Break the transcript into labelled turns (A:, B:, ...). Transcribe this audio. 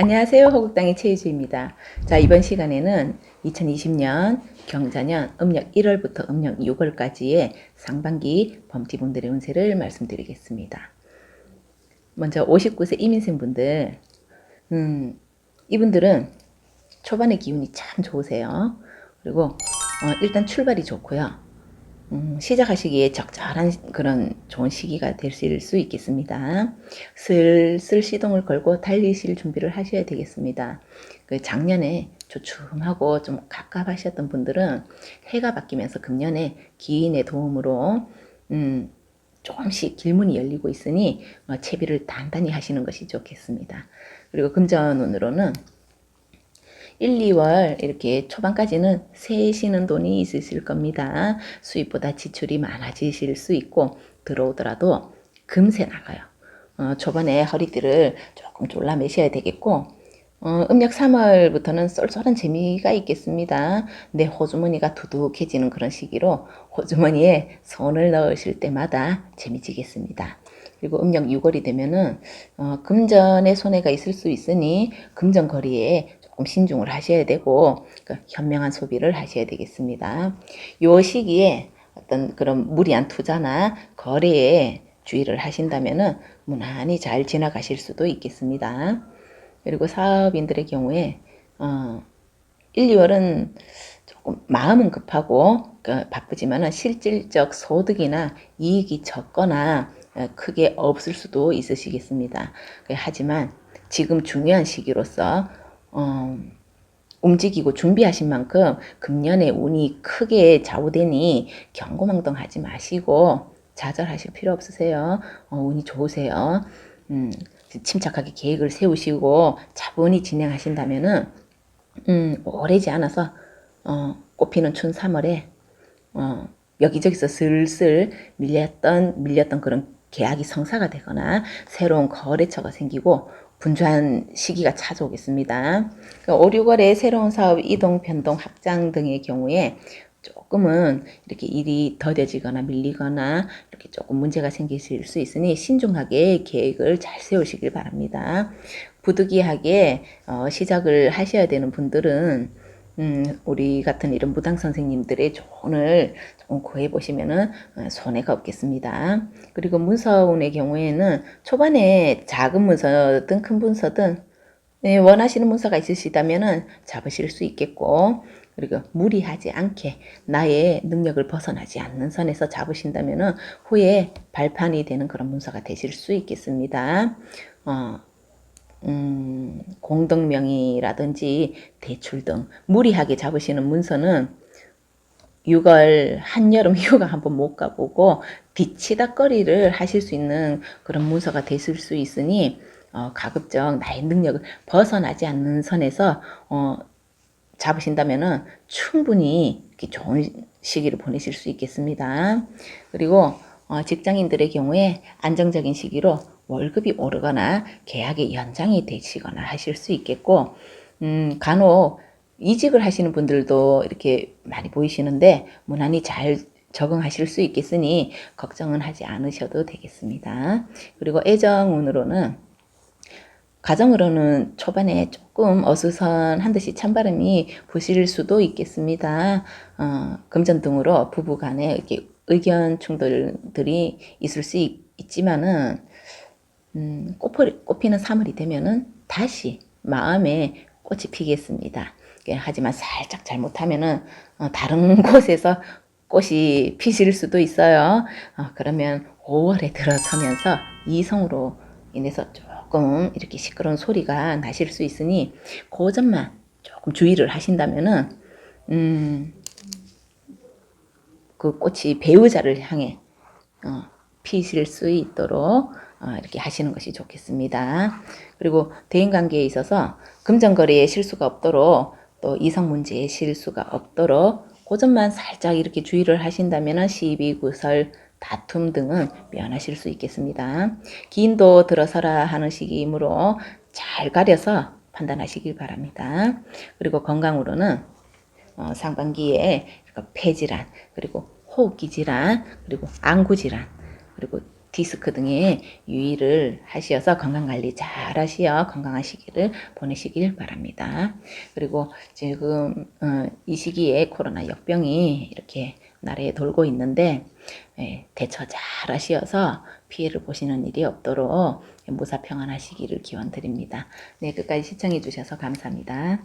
A: 안녕하세요. 호국당의 최유주입니다. 자, 이번 시간에는 2020년 경자년 음력 1월부터 음력 6월까지의 상반기 범티분들의 운세를 말씀드리겠습니다. 먼저 59세 이민생 분들, 음, 이분들은 초반에 기운이 참 좋으세요. 그리고 어, 일단 출발이 좋고요. 음, 시작하시기에 적절한 그런 좋은 시기가 되실 수 있겠습니다. 슬슬 시동을 걸고 달리실 준비를 하셔야 되겠습니다. 그 작년에 조춤하고 좀 갑갑하셨던 분들은 해가 바뀌면서 금년에 기인의 도움으로 음, 조금씩 길문이 열리고 있으니 어, 채비를 단단히 하시는 것이 좋겠습니다. 그리고 금전운으로는 1, 2월 이렇게 초반까지는 세시는 돈이 있으실 겁니다. 수입보다 지출이 많아지실 수 있고 들어오더라도 금세 나가요. 어, 초반에 허리띠를 조금 졸라매셔야 되겠고 어, 음력 3월부터는 쏠쏠한 재미가 있겠습니다. 내 호주머니가 두둑해지는 그런 시기로 호주머니에 손을 넣으실 때마다 재미지겠습니다. 그리고 음력 6월이 되면은 어, 금전에 손해가 있을 수 있으니 금전 거리에 조금 신중을 하셔야 되고 그 현명한 소비를 하셔야 되겠습니다. 요 시기에 어떤 그런 무리한 투자나 거래에 주의를 하신다면은 무난히 잘 지나가실 수도 있겠습니다. 그리고 사업인들의 경우에 어, 1, 2월은 조금 마음은 급하고 그 바쁘지만은 실질적 소득이나 이익이 적거나 어, 크게 없을 수도 있으시겠습니다. 그 하지만 지금 중요한 시기로서 어, 움직이고 준비하신 만큼 금년에 운이 크게 좌우되니 경고망동하지 마시고 좌절하실 필요 없으세요. 어, 운이 좋으세요. 음, 침착하게 계획을 세우시고 차분히 진행하신다면은 음, 오래지 않아서 어, 꽃피는 춘 3월에 어, 여기저기서 슬슬 밀렸던 밀렸던 그런 계약이 성사가 되거나 새로운 거래처가 생기고 분주한 시기가 찾아오겠습니다. 5, 6월에 새로운 사업 이동, 변동, 확장 등의 경우에 조금은 이렇게 일이 더뎌지거나 밀리거나 이렇게 조금 문제가 생기실 수 있으니 신중하게 계획을 잘 세우시길 바랍니다. 부득이하게 어, 시작을 하셔야 되는 분들은 음, 우리 같은 이런 무당 선생님들의 조언을 조금 구해 보시면은 어, 손해가 없겠습니다. 그리고 문서운의 경우에는 초반에 작은 문서든 큰 문서든 네, 원하시는 문서가 있으시다면은 잡으실 수 있겠고 그리고 무리하지 않게 나의 능력을 벗어나지 않는 선에서 잡으신다면은 후에 발판이 되는 그런 문서가 되실 수 있겠습니다. 어, 음, 공동명의라든지 대출 등 무리하게 잡으시는 문서는 6월 한여름 휴가 한번 못 가보고 뒤치다거리를 하실 수 있는 그런 문서가 되실 수 있으니 어, 가급적 나의 능력을 벗어나지 않는 선에서 어, 잡으신다면은 충분히 이렇게 좋은 시기를 보내실 수 있겠습니다. 그리고 어, 직장인들의 경우에 안정적인 시기로 월급이 오르거나 계약의 연장이 되시거나 하실 수 있겠고, 음, 간혹 이직을 하시는 분들도 이렇게 많이 보이시는데, 무난히 잘 적응하실 수 있겠으니, 걱정은 하지 않으셔도 되겠습니다. 그리고 애정운으로는, 가정으로는 초반에 조금 어수선한 듯이 찬바람이 부실 수도 있겠습니다. 어, 금전 등으로 부부 간에 이렇게 의견 충돌들이 있을 수 있, 있지만은, 음, 꽃피, 꽃피는 3월이 되면은 다시 마음에 꽃이 피겠습니다. 예, 하지만 살짝 잘못하면은 어, 다른 곳에서 꽃이 피실 수도 있어요. 어, 그러면 5월에 들어서면서 이성으로 인해서 조금 이렇게 시끄러운 소리가 나실 수 있으니 그 점만 조금 주의를 하신다면은 음, 그 꽃이 배우자를 향해 어, 피실 수 있도록 어, 이렇게 하시는 것이 좋겠습니다. 그리고 대인 관계에 있어서 금전거래에 실수가 없도록 또 이성 문제에 실수가 없도록 그 점만 살짝 이렇게 주의를 하신다면 시비, 구설, 다툼 등은 면하실 수 있겠습니다. 기인도 들어서라 하는 시기이므로 잘 가려서 판단하시길 바랍니다. 그리고 건강으로는 어, 상반기에 폐질환, 그리고 호흡기 질환, 그리고 안구 질환, 그리고 디스크 등의 유의를 하시어서 건강 관리 잘 하시어 건강한 시기를 보내시길 바랍니다. 그리고 지금 어, 이 시기에 코로나 역병이 이렇게 나라에 돌고 있는데 예, 대처 잘 하시어서 피해를 보시는 일이 없도록 무사평안하시기를 기원 드립니다. 네, 끝까지 시청해 주셔서 감사합니다.